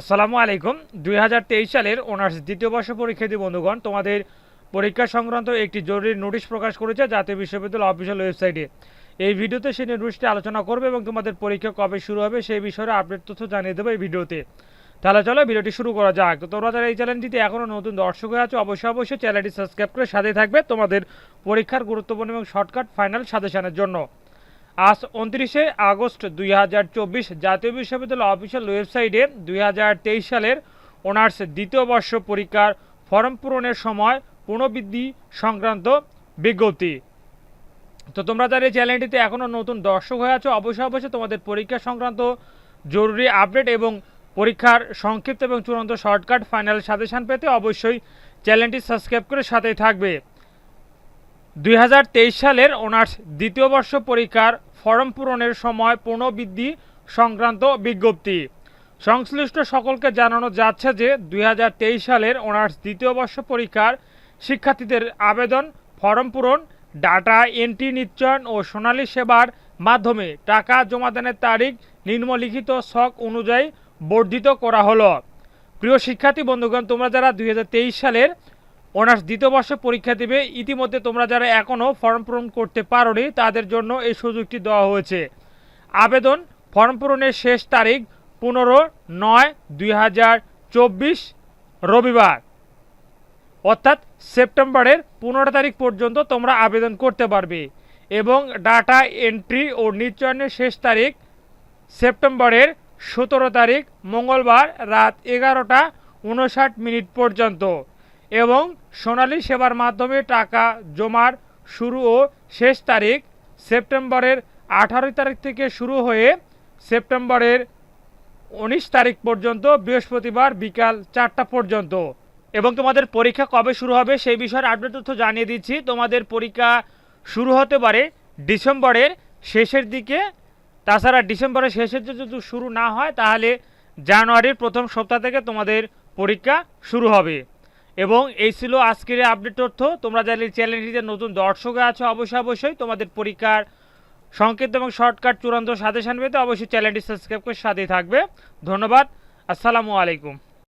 আসসালামু আলাইকুম। দুই হাজার তেইশ সালের অনার্স দ্বিতীয় বর্ষ পরীক্ষার্থী বন্ধুগণ, তোমাদের পরীক্ষা সংক্রান্ত একটি জরুরি নোটিশ প্রকাশ করেছে জাতীয় বিশ্ববিদ্যালয় অফিসিয়াল ওয়েবসাইটে। এই ভিডিওতে সেই নোটিশটি আলোচনা করবে এবং তোমাদের পরীক্ষা কবে শুরু হবে সেই বিষয়ে আপডেট তথ্য জানিয়ে দেবো এই ভিডিওতে। তাহলে চলো ভিডিওটি শুরু করা যাক। তো তোমরা যারা এই চ্যানেলটিতে এখনও নতুন দর্শক হয়ে আছো, অবশ্যই অবশ্যই চ্যানেলটি সাবস্ক্রাইব করে সাথে থাকবে তোমাদের পরীক্ষার গুরুত্বপূর্ণ এবং শর্টকাট ফাইনাল সাজেশনের জন্য। আজ উনত্রিশে আগস্ট দুই হাজার চব্বিশ জাতীয় বিশ্ববিদ্যালয় অফিসিয়াল ওয়েবসাইটে দুই হাজার তেইশ সালের অনার্স দ্বিতীয় বর্ষ পরীক্ষার ফর্ম পূরণের সময় পুনর্বৃদ্ধি সংক্রান্ত বিজ্ঞপ্তি। তো তোমরা যারা এই চ্যানেলটিতে এখনও নতুন দর্শক হয়ে আছো, অবশ্যই অবশ্যই তোমাদের পরীক্ষা সংক্রান্ত জরুরি আপডেট এবং পরীক্ষার সংক্ষিপ্ত এবং চূড়ান্ত শর্টকাট ফাইনাল সাজেশান পেতে অবশ্যই চ্যানেলটি সাবস্ক্রাইব করে সাথেই থাকবে। দুই হাজার তেইশ সালের অনার্স দ্বিতীয় বর্ষ পরীক্ষার ফর্ম পূরণের সময় পুনর্বৃদ্ধি সংক্রান্ত বিজ্ঞপ্তি। সংশ্লিষ্ট সকলকে জানানো যাচ্ছে যে দুই হাজার তেইশ সালের অনার্স দ্বিতীয় বর্ষ পরীক্ষার শিক্ষার্থীদের আবেদন, ফর্ম পূরণ, ডাটা এন্ট্রি নিশ্চয়ন ও সোনালী সেবার মাধ্যমে টাকা জমাদানের তারিখ, নিম্নলিখিত শক অনুযায়ী বর্ধিত করা হলো। প্রিয় শিক্ষার্থী বন্ধুগণ, তোমরা যারা দুই হাজার তেইশ সালের অনার্স দ্বিতীয় বর্ষ পরীক্ষা দেবে। ইতিমধ্যে তোমরা যারা এখনও ফর্ম পূরণ করতে পারোনি, তাদের জন্য এই সুযোগটি দেওয়া হয়েছে। আবেদন ফর্ম পূরণের শেষ তারিখ পনেরো নয় দুই রবিবার। অর্থাৎ সেপ্টেম্বরের পনেরো তারিখ পর্যন্ত তোমরা আবেদন করতে পারবে এবং ডাটা এন্ট্রি ও নিশ্চয়নের শেষ তারিখ সেপ্টেম্বরের সতেরো তারিখ মঙ্গলবার রাত এগারোটা উনষাট মিনিট পর্যন্ত। এবং সোনালী সেবার মাধ্যমে টাকা জমার শুরু ও শেষ তারিখ সেপ্টেম্বরের আঠারোই তারিখ থেকে শুরু হয়ে সেপ্টেম্বরের উনিশ তারিখ পর্যন্ত বৃহস্পতিবার বিকাল চারটা পর্যন্ত। এবং তোমাদের পরীক্ষা কবে শুরু হবে সেই বিষয়ের আপডেট তথ্য জানিয়ে দিচ্ছি। তোমাদের পরীক্ষা শুরু হতে পারে ডিসেম্বরের শেষের দিকে। তাছাড়া ডিসেম্বরের শেষের দিকে যদি শুরু না হয়, তাহলে জানুয়ারির প্রথম সপ্তাহ থেকে তোমাদের পরীক্ষা শুরু হবে। এবং এই ছিল আজকের আপডেট তথ্য। তোমরা এই চ্যানেলটিতে নতুন দর্শক আছো, অবশ্যই অবশ্যই তোমাদের পরীক্ষার সংকেত এবং শর্টকাট চূড়ান্ত সাজেশন পেতে অবশ্যই চ্যানেলটি সাবস্ক্রাইব করে সাথেই থাকবে। ধন্যবাদ। আসসালামু আলাইকুম।